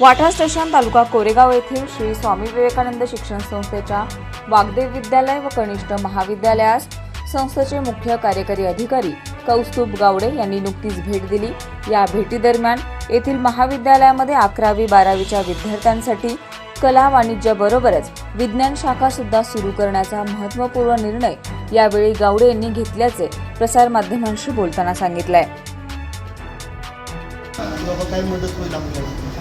वाठा station तालुका कोरेगाव येथील श्री स्वामी विवेकानंद शिक्षण संस्थेच्या वागदेव विद्यालय व कनिष्ठ महाविद्यालयास संस्थेचे मुख्य कार्यकारी अधिकारी कौस्तुभ गावडे यांनी नुकतीच भेट दिली. या भेटीदरम्यान येथील महाविद्यालयामध्ये अकरावी बारावीच्या विद्यार्थ्यांसाठी कला वाणिज्याबरोबरच विज्ञान शाखा सुद्धा सुरू करण्याचा महत्त्वपूर्ण निर्णय यावेळी गावडे यांनी घेतल्याचे प्रसारमाध्यमांशी बोलताना सांगितलंय.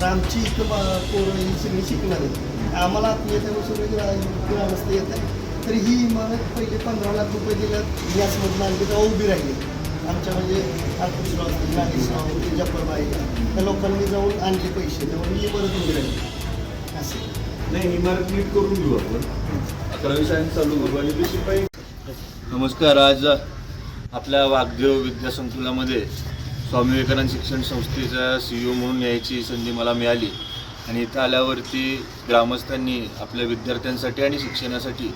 तर आमची इथं बा- पोरं ही सगळी शिकणार आहेत. आम्हाला येत्यानुसार ग्रामस्थ येत आहे तर ही इमारत पहिले पंधरा लाख रुपये दिल्यात. गॅसमधून आणली तेव्हा उभी राहिली. आमच्या म्हणजे अल्पश्राव नागेशराव जप्परबाई त्या लोकांनी जाऊन आणले पैसे. तेव्हा ही इमारत उभी राहिली. असे. नाही इमारत नीट करून घेऊ आपण. अकरावी सायन्स चालू करू आणि दुसरी पाहिजे नमस्कार. आज आपल्या वाघदेव विद्यासंकुलामध्ये स्वामी विवेकानंद शिक्षण संस्थेचा सी ओ म्हणून यायची संधी मला मिळाली. आणि इथं आल्यावरती ग्रामस्थांनी आपल्या विद्यार्थ्यांसाठी आणि शिक्षणासाठी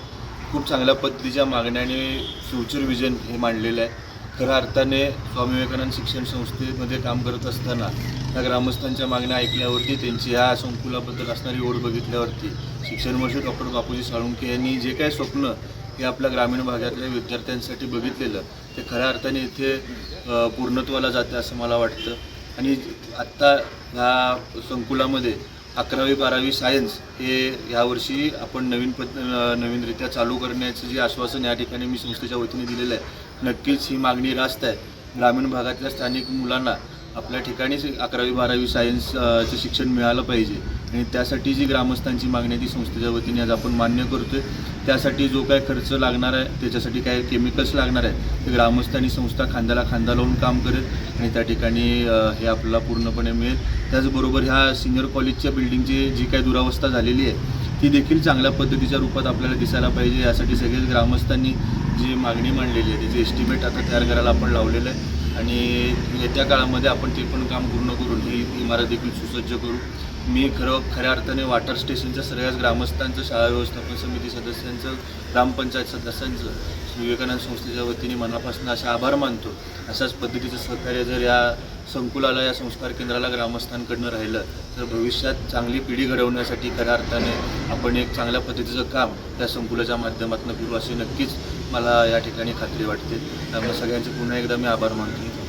खूप चांगल्या पद्धतीच्या मागण्या आणि फ्युचर विजन हे मांडलेलं आहे. खऱ्या अर्थाने स्वामी विवेकानंद शिक्षण संस्थेमध्ये काम करत असताना त्या ग्रामस्थांच्या मागण्या ऐकल्यावरती त्यांची ह्या संकुलाबद्दल असणारी ओढ बघितल्यावरती शिक्षण मंत्री डॉक्टर बापूजी साळुंके यांनी जे काही स्वप्न हे आपल्या ग्रामीण भागातल्या विद्यार्थ्यांसाठी बघितलेलं. ते खऱ्या अर्थाने इथे पूर्णत्वाला जाते असं मला वाटतं. आणि आत्ता ह्या संकुलामध्ये अकरावी बारावी सायन्स हे यावर्षी आपण नवीन पद नवीनरित्या चालू करण्याचं जे आश्वासन या ठिकाणी मी संस्थेच्या वतीने दिलेलं आहे. नक्कीच ही मागणी रास्त आहे. ग्रामीण भागातल्या स्थानिक मुलांना आपल्या ठिकाणीच अकरावी बारावी सायन्सचं शिक्षण मिळालं पाहिजे. आणि त्यासाठी जी ग्रामस्थांची मागणी आहे ती संस्थेच्या वतीने आज आपण मान्य करतोय. त्यासाठी जो काय खर्च लागणार आहे त्याच्यासाठी काय केमिकल्स लागणार आहे ते ग्रामस्थांनी संस्था खांद्याला खांदा लावून काम करेल आणि त्या ठिकाणी हे आपल्याला पूर्णपणे मिळेल. त्याचबरोबर ह्या सिनियर कॉलेजच्या बिल्डिंगची जी काय दुरावस्था झालेली आहे ती देखील चांगल्या पद्धतीच्या रूपात आपल्याला दिसायला पाहिजे. यासाठी सगळेच ग्रामस्थांनी जी मागणी मांडलेली आहे त्याची एस्टिमेट आता तयार करायला आपण लावलेलं आहे. आणि येत्या काळामध्ये आपण ते पण काम पूर्ण करून ही इमारत देखील सुसज्ज करू. मी खरं खऱ्या अर्थाने वॉटर स्टेशनच्या सगळ्याच ग्रामस्थांचं शाळा व्यवस्थापन समिती सदस्यांचं ग्रामपंचायत सदस्यांचं श्री विवेकानंद संस्थेच्या वतीने मनापासून असे आभार मानतो. अशाच पद्धतीचं सहकार्य जर या संकुलाला या संस्कार केंद्राला ग्रामस्थांकडनं राहिलं तर भविष्यात चांगली पिढी घडवण्यासाठी खऱ्या अर्थाने आपण एक चांगल्या पद्धतीचं काम त्या संकुलाच्या माध्यमातून करू अशी नक्कीच मला या ठिकाणी खात्री वाटते. त्यामुळे सगळ्यांचे पुन्हा एकदा मी आभार मानतो.